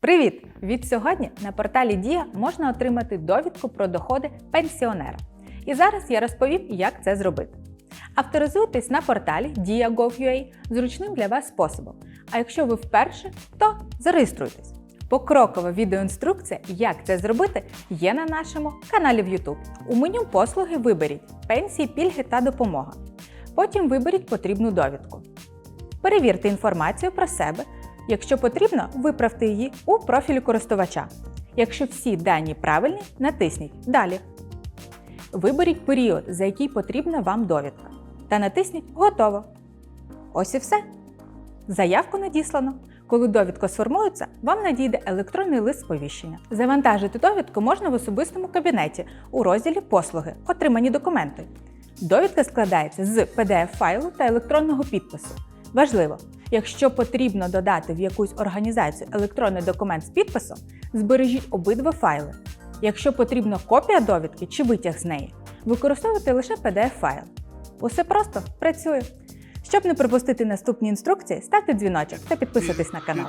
Привіт! Від сьогодні на порталі Дія можна отримати довідку про доходи пенсіонера. І зараз я розповім, як це зробити. Авторизуйтесь на порталі Dia.gov.ua зручним для вас способом. А якщо ви вперше, то зареєструйтесь. Покрокова відеоінструкція, як це зробити, є на нашому каналі в YouTube. У меню послуги виберіть пенсії, пільги та допомога. Потім виберіть потрібну довідку. Перевірте інформацію про себе. Якщо потрібно, виправте її у профілі користувача. Якщо всі дані правильні, натисніть Далі. Виберіть період, за який потрібна вам довідка. Та натисніть Готово. Ось і все. Заявку надіслано. Коли довідка сформується, вам надійде електронний лист сповіщення. Завантажити довідку можна в особистому кабінеті у розділі Послуги Отримані документи. Довідка складається з PDF-файлу та електронного підпису. Важливо, якщо потрібно додати в якусь організацію електронний документ з підписом, збережіть обидва файли. Якщо потрібна копія довідки чи витяг з неї, використовуйте лише PDF-файл. Усе просто працює. Щоб не пропустити наступні інструкції, ставте дзвіночок та підписуйтесь на канал.